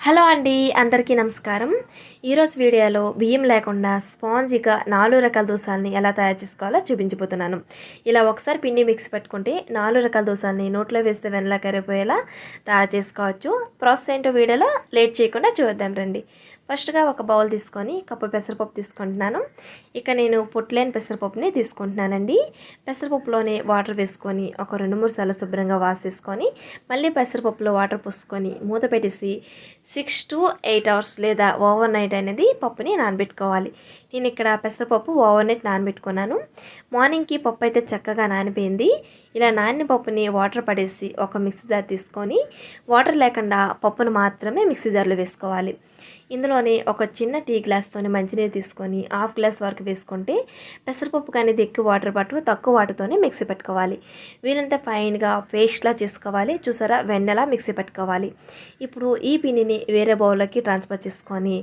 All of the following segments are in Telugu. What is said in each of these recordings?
హలో అండి అందరికీ నమస్కారం. ఈరోజు వీడియోలో బియ్యం లేకుండా స్పాంజిగా నాలుగు రకాల దోశాలని ఎలా తయారు చేసుకోవాలో చూపించబోతున్నాను. ఇలా ఒకసారి పిండి మిక్స్ పెట్టుకుంటే నాలుగు రకాల దోశాలని నోట్లో వేస్తే వెనలా కరిగిపోయేలా తయారు చేసుకోవచ్చు ప్రాసెస్ ఏంటో వీడియోలో లేట్ చేయకుండా చూద్దాం రండి. ఫస్ట్గా ఒక బౌల్ తీసుకొని కప్పు పెసరపప్పు తీసుకుంటున్నాను. ఇక నేను పొట్లేని పెసరపప్పుని తీసుకుంటున్నానండి. పెసరపప్పులోనే వాటర్ వేసుకొని ఒక రెండు మూడు సార్లు శుభ్రంగా వాసేసుకొని మళ్ళీ పెసరపప్పులో వాటర్ పోసుకొని మూత పెట్టేసి సిక్స్ టు ఎయిట్ అవర్స్ లేదా ఓవర్ నైట్ అనేది పప్పుని నానబెట్టుకోవాలి. నేను ఇక్కడ పెసరపప్పు ఓవర్ నైట్ నానబెట్టుకున్నాను. మార్నింగ్కి పప్పు అయితే చక్కగా నానిపోయింది. ఇలా నానిన పప్పుని వాటర్ పడేసి ఒక మిక్సీ జార్ తీసుకొని వాటర్ లేకుండా పప్పును మాత్రమే మిక్సీ జార్లో వేసుకోవాలి. ఇందులో ఇందులోనే ఒక చిన్న టీ గ్లాస్తోనే మంచినీరు తీసుకొని హాఫ్ గ్లాస్ వరకు వేసుకుంటే పెసరపప్పు అనేది ఎక్కువ వాటర్ పట్టు తక్కువ వాటర్తోనే మిక్సీ పెట్టుకోవాలి. వీలంత ఫైన్గా పేస్ట్లా చేసుకోవాలి. చూసారా? వెన్నెలా మిక్సీ పెట్టుకోవాలి. ఇప్పుడు ఈ పిండిని వేరే బౌల్లోకి ట్రాన్స్ఫర్ చేసుకొని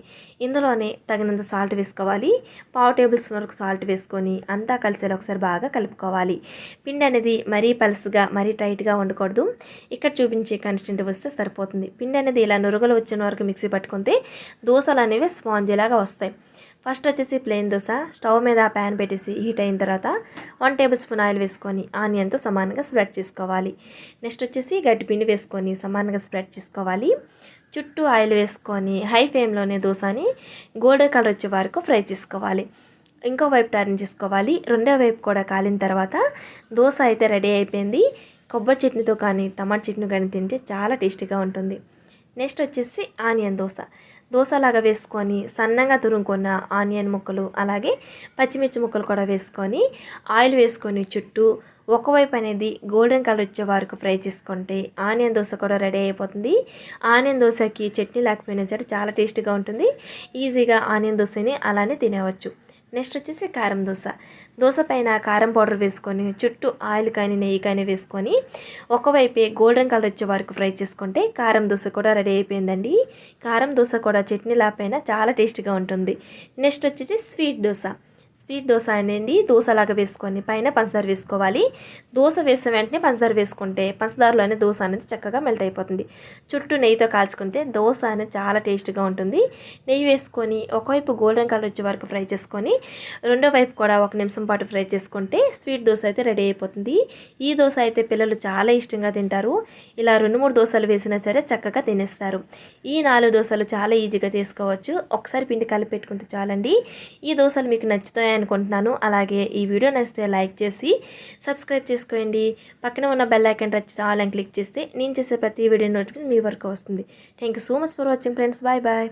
ఇందులోనే తగినంత సాల్ట్ వేసుకోవాలి. పావు టేబుల్ స్పూన్ వరకు సాల్ట్ వేసుకొని అంతా కలిసేలా ఒకసారి బాగా కలుపుకోవాలి. పిండి అనేది మరీ పల్స్గా మరీ టైట్గా ఉండకూడదు ఇక్కడ చూపించే కన్స్టెంట్ వస్తే సరిపోతుంది. పిండి అనేది ఇలా నురగలు వచ్చిన వరకు మిక్సీ పట్టుకుంటే దోశలు అనేవి స్పాంజీలాగా వస్తాయి. ఫస్ట్ వచ్చేసి ప్లెయిన్ దోశ స్టవ్ మీద ప్యాన్ పెట్టేసి హీట్ అయిన తర్వాత వన్ టేబుల్ స్పూన్ ఆయిల్ వేసుకొని ఆనియన్తో సమానంగా స్ప్రెడ్ చేసుకోవాలి. నెక్స్ట్ వచ్చేసి గడ్డిపిండి వేసుకొని సమానంగా స్ప్రెడ్ చేసుకోవాలి. చుట్టూ ఆయిల్ వేసుకొని హై ఫ్లేమ్లోనే దోశని గోల్డెన్ కలర్ వచ్చే వరకు ఫ్రై చేసుకోవాలి. ఇంకో వైపు టర్న్ చేసుకోవాలి. రెండో వైపు కూడా కాలిన తర్వాత దోశ అయితే రెడీ అయిపోయింది. కొబ్బరి చట్నీతో కానీ టమాటా చట్నీ కానీ తింటే చాలా టేస్టీగా ఉంటుంది. నెక్స్ట్ వచ్చేసి ఆనియన్ దోశ దోశలాగా వేసుకొని సన్నగా తురుముకున్న ఆనియన్ ముక్కలు అలాగే పచ్చిమిర్చి ముక్కలు కూడా వేసుకొని ఆయిల్ వేసుకొని చుట్టూ ఒకవైపు అనేది గోల్డెన్ కలర్ వచ్చే వరకు ఫ్రై చేసుకుంటే ఆనియన్ దోశ కూడా రెడీ అయిపోతుంది. ఆనియన్ దోశకి చట్నీ లేకపోయినా సరే చాలా టేస్టీగా ఉంటుంది. ఈజీగా ఆనియన్ దోశని అలానే తినేవచ్చు. నెక్స్ట్ వచ్చేసి కారం దోశ. దోశ పైన కారం పౌడర్ వేసుకొని చుట్టూ ఆయిల్ కానీ నెయ్యి కానీ వేసుకొని ఒకవైపే గోల్డెన్ కలర్ వచ్చే వరకు ఫ్రై చేసుకుంటే కారం దోశ కూడా రెడీ అయిపోయిందండి. కారం దోశ కూడా చట్నీలా పైన చాలా టేస్టీగా ఉంటుంది. నెక్స్ట్ వచ్చేసి స్వీట్ దోశ. స్వీట్ దోశ అనేది దోశలాగా వేసుకొని పైన పంచదార వేసుకోవాలి. దోశ వేసిన వెంటనే పంచదార వేసుకుంటే పంచదారలోనే దోశ అనేది చక్కగా మెల్ట్ అయిపోతుంది. చుట్టూ నెయ్యితో కాల్చుకుంటే దోశ అనేది చాలా టేస్ట్గా ఉంటుంది. నెయ్యి వేసుకొని ఒకవైపు గోల్డెన్ కలర్ వచ్చే వరకు ఫ్రై చేసుకొని రెండో వైపు కూడా ఒక నిమిషం పాటు ఫ్రై చేసుకుంటే స్వీట్ దోశ అయితే రెడీ అయిపోతుంది. ఈ దోశ అయితే పిల్లలు చాలా ఇష్టంగా తింటారు. ఇలా రెండు మూడు దోశలు వేసినా సరే చక్కగా తినేస్తారు. ఈ నాలుగు దోశలు చాలా ఈజీగా చేసుకోవచ్చు. ఒకసారి పిండి కలిపి పెట్టుకుంటే చాలండి. ఈ దోశలు మీకు నచ్చుతాయి అనుకుంటున్నాను అలాగే ఈ వీడియో నచ్చితే లైక్ చేసి సబ్స్క్రైబ్ చేసుకోండి. పక్కన ఉన్న బెల్ ఐకన్ టచ్ ఆల్ అని క్లిక్ చేస్తే నేను చేసే ప్రతి వీడియో నోటిఫికేషన్ మీ వరకు వస్తుంది. Thank you so much for watching friends. Bye bye.